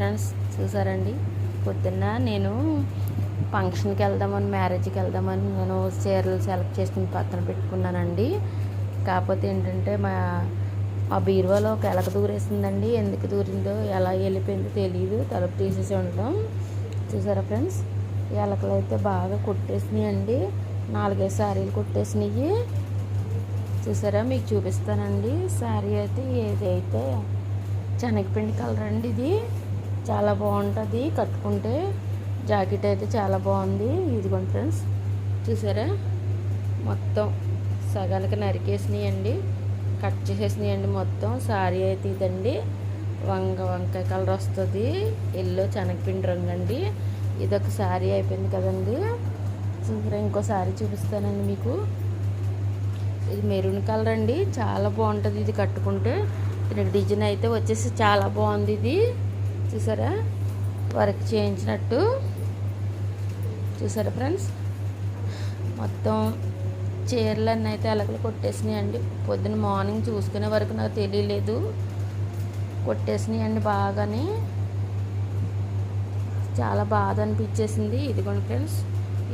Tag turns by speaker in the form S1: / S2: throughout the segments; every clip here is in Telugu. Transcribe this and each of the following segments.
S1: ఫ్రెండ్స్ చూసారండి? పొద్దున్న నేను ఫంక్షన్కి వెళ్దామని మ్యారేజ్కి వెళ్దామని నేను చీరలు సెలెక్ట్ చేసుకుని పక్కన పెట్టుకున్నానండి. కాకపోతే ఏంటంటే మా ఆ బీరువాలో ఒక ఎలక దూరేసిందండి. ఎందుకు దూరిందో ఎలా వెళ్ళిపోయిందో తెలియదు తలుపు తీసేసి ఉంటాం చూసారా ఫ్రెండ్స్? ఎలకలు అయితే బాగా కొట్టేసినాయి అండి నాలుగైదు శారీలు కొట్టేసినాయి. చూసారా? మీకు చూపిస్తానండి. శారీ అయితే ఏదైతే శనగపిండి కలర్ అండి ఇది. చాలా బాగుంటుంది. కట్టుకుంటే జాకెట్ అయితే చాలా బాగుంది. ఇదిగోండి ఫ్రెండ్స్ చూసారా? మొత్తం సగానికి నరికేసినాయి అండి కట్ చేసేసినాయి అండి మొత్తం. శారీ అయితే ఇదండి. వంక వంకాయ కలర్ వస్తుంది. ఎల్లో శనగపిండి రంగు అండి ఇది ఒక శారీ అయిపోయింది కదండి. చూసారా ఇంకో శారీ చూపిస్తానండి మీకు. ఇది మెరూన్ కలర్ అండి. చాలా బాగుంటుంది ఇది కట్టుకుంటే. దీనికి డిజైన్ అయితే వచ్చేసి చాలా బాగుంది ఇది. చూసారా? వర్క్ చేయించినట్టు. చూసారా ఫ్రెండ్స్? మొత్తం చీరలన్నీ అయితే అలకలు కొట్టేసినాయండి. పొద్దున్న మార్నింగ్ చూసుకునే వరకు నాకు తెలియలేదు. కొట్టేసినాయి అండి బాగానే. చాలా బాధ అనిపించేసింది. ఇదిగోండి ఫ్రెండ్స్.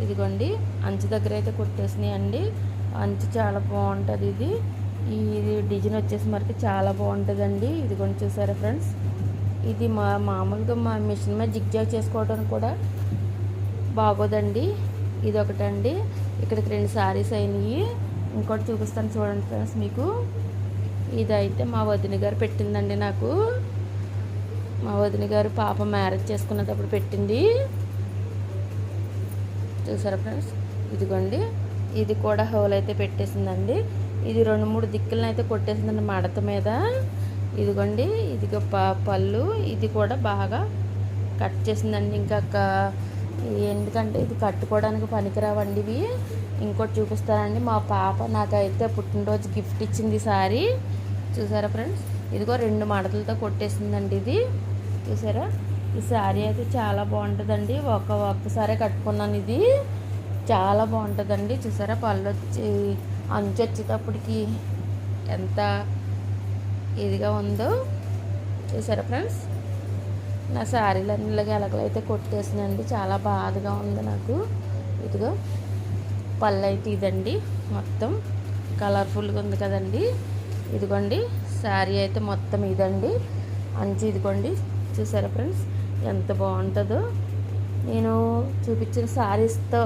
S1: ఇదిగోండి. అంచు దగ్గర అయితే కొట్టేసినాయి అండి అంచు చాలా బాగుంటుంది ఇది. ఈ డిజైన్ వచ్చేసి వరకు చాలా బాగుంటుందండి. ఇదిగోండి చూసారా ఫ్రెండ్స్? ఇది మా మామూలుగా మా మిషన్ మీద జిగ్జాగ్ చేసుకోవడానికి కూడా బాగోదండి. ఇది ఒకటండి ఇక్కడికి రెండు సారీస్ అయినాయి. ఇంకోటి చూపిస్తాను చూడండి ఫ్రెండ్స్ మీకు. ఇదైతే మా వదిన గారు పెట్టిందండి నాకు. మా వదిన గారు పాప మ్యారేజ్ చేసుకున్నప్పుడు పెట్టింది. చూసారా ఫ్రెండ్స్? ఇదిగోండి. ఇది కూడా హోల్ అయితే పెట్టేసిందండి. ఇది రెండు మూడు దిక్కులను అయితే కొట్టేసిందండి మడత మీద. ఇదిగోండి ఇది ప పళ్ళు. ఇది కూడా బాగా కట్ చేసిందండి. ఇంకా ఎందుకంటే ఇది కట్టుకోవడానికి పనికిరావండి ఇవి. ఇంకోటి చూపిస్తానండి. మా పాప నాకైతే పుట్టినరోజు గిఫ్ట్ ఇచ్చింది సారీ. చూసారా ఫ్రెండ్స్? ఇదిగో రెండు మడతలతో కొట్టేసిందండి ఇది. చూసారా? ఈ శారీ అయితే చాలా బాగుంటుందండి. ఒక ఒక్కసారే కట్టుకున్నాను ఇది. చాలా బాగుంటుందండి. చూసారా? పళ్ళు వచ్చి అంచు వచ్చేటప్పటికి ఎంత ఇదిగా ఉందో చూసారా ఫ్రెండ్స్? నా శారీలన్నీ ఇలాగ ఎలకలైతే కొట్టేసినండి చాలా బాధగా ఉంది నాకు. ఇదిగో పళ్ళు అయితే ఇదండి. మొత్తం కలర్ఫుల్గా ఉంది కదండి. ఇదిగోండి శారీ అయితే మొత్తం ఇదండి. అంచు ఇదిగోండి. చూసారా ఫ్రెండ్స్? ఎంత బాగుంటుందో. నేను చూపించిన శారీస్తో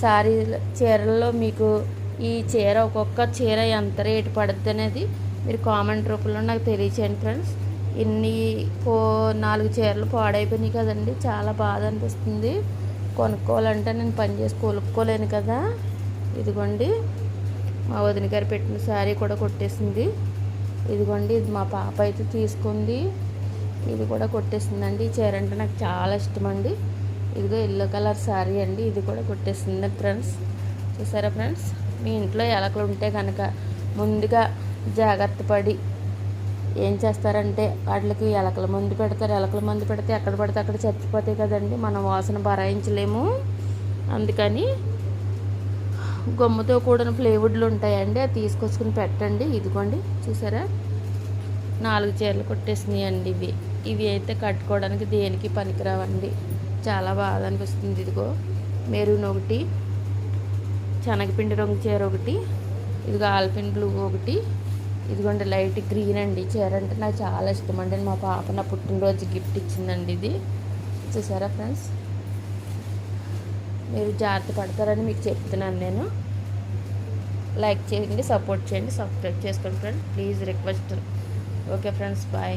S1: శారీ చీరల్లో మీకు ఈ చీర ఒక్కొక్క చీర ఎంత రేటు పడుద్ది అనేది మీరు కామెంట్ రూపంలో నాకు తెలియచేయండి ఫ్రెండ్స్. ఇన్ని కో నాలుగు చీరలు పాడైపోయినాయి కదండి. చాలా బాధ అనిపిస్తుంది. కొనుక్కోవాలంటే నేను పని చేసి కొనుక్కోలేను కదా. ఇదిగోండి మా వదిన గారు పెట్టిన శారీ కూడా కొట్టేసింది. ఇదిగోండి ఇది మా పాప అయితే తీసుకుంది. ఇది కూడా కొట్టేసిందండి. ఈ చీర అంటే నాకు చాలా ఇష్టం అండి. ఇదిగో ఎల్లో కలర్ శారీ అండి. ఇది కూడా కొట్టేసింది ఫ్రెండ్స్. చూసారా ఫ్రెండ్స్? మీ ఇంట్లో ఎలకలు ఉంటే కనుక ముందుగా జాగ్రత్త పడి ఏం చేస్తారంటే వాటికి ఎలకల మందు పెడతారు. ఎలకల మందు పెడితే ఎక్కడ పడితే అక్కడ చచ్చిపోతాయి కదండి. మనం వాసన భరాయించలేము. అందుకని గొమ్మతో కూడిన ప్లేవుడ్లు ఉంటాయండి. అది తీసుకొచ్చుకుని పెట్టండి. ఇదిగోండి. చూసారా? నాలుగు చీరలు కొట్టేసినాయి అండి ఇవి. ఇవి అయితే కట్టుకోవడానికి దేనికి పనికిరావండి. చాలా బాధ అనిపిస్తుంది. ఇదిగో. మెరూన్ ఒకటి శనగపిండి రంగు చీర ఒకటి ఇదిగో ఆల్పిన్ బ్లూ ఒకటి ఇదిగోండి లైట్ గ్రీన్ అండి చీర అంటే నాకు చాలా ఇష్టం అండి. మా పాప నా పుట్టినరోజు గిఫ్ట్ ఇచ్చిందండి ఇది. చూసారా ఫ్రెండ్స్? మీరు జాగ్రత్త పడతారని మీకు చెప్తున్నాను నేను. లైక్ చేయండి సపోర్ట్ చేయండి సబ్స్క్రైబ్ చేసుకోండి friends. Please request. Okay friends bye.